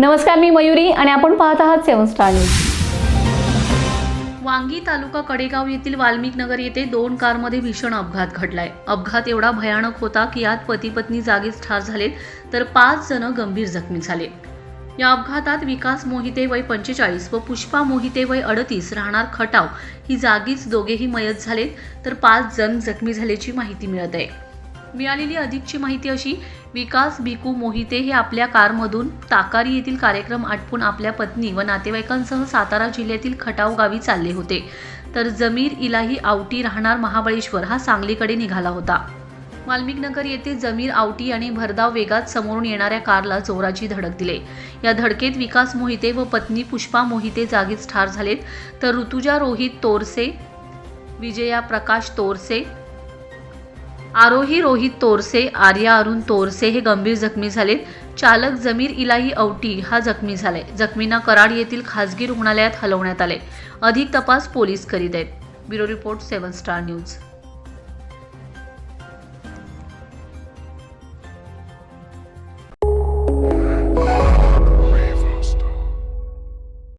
नमस्कार मी मयुरी आणि आपण पाहत आहात सेवन स्टार न्यूज. वांगी तालुका कडेगाव येथील वाल्मिक नगर येथे दोन कारमध्ये भीषण अपघात घडलाय. अपघात एवढा भयानक होता की यात पती पत्नी जागीच ठार झालेत तर पाच जण गंभीर जखमी झाले. या अपघातात विकास मोहिते वय पंचेचाळीस व पुष्पा मोहिते वय अडतीस राहणार खटाव. ही जागीच दोघेही मयत झालेत तर पाच जण जखमी झाल्याची माहिती मिळत आहे. मिळालेली अधिकची माहिती अशी विकास भिकू मोहिते हे आपल्या कारमधून ताकारी येथील कार्यक्रम आटपून आपल्या पत्नी व नातेवाईकांसह सातारा जिल्ह्यातील खटाव गावी चालले होते. तर जमीर इलाही आवटी राहणार महाबळेश्वर हा सांगलीकडे निघाला होता. वाल्मिकनगर येथे जमीर आवटी आणि भरधाव वेगात समोरून येणाऱ्या कारला जोराची धडक दिले. या धडकेत विकास मोहिते व पत्नी पुष्पा मोहिते जागीच ठार झालेत. तर ऋतुजा रोहित तोरसे विजया प्रकाश तोरसे आरोही रोहित तोरसे आर्या अरुण तोरसे हे गंभीर जखमी झालेत. चालक जमीर इलाही औटी हा जखमी झालाय. जखमींना कराड येथील खासगी रुग्णालयात हलवण्यात आले अधिक तपास पोलीस करीत आहेत. Bureau report seven star news.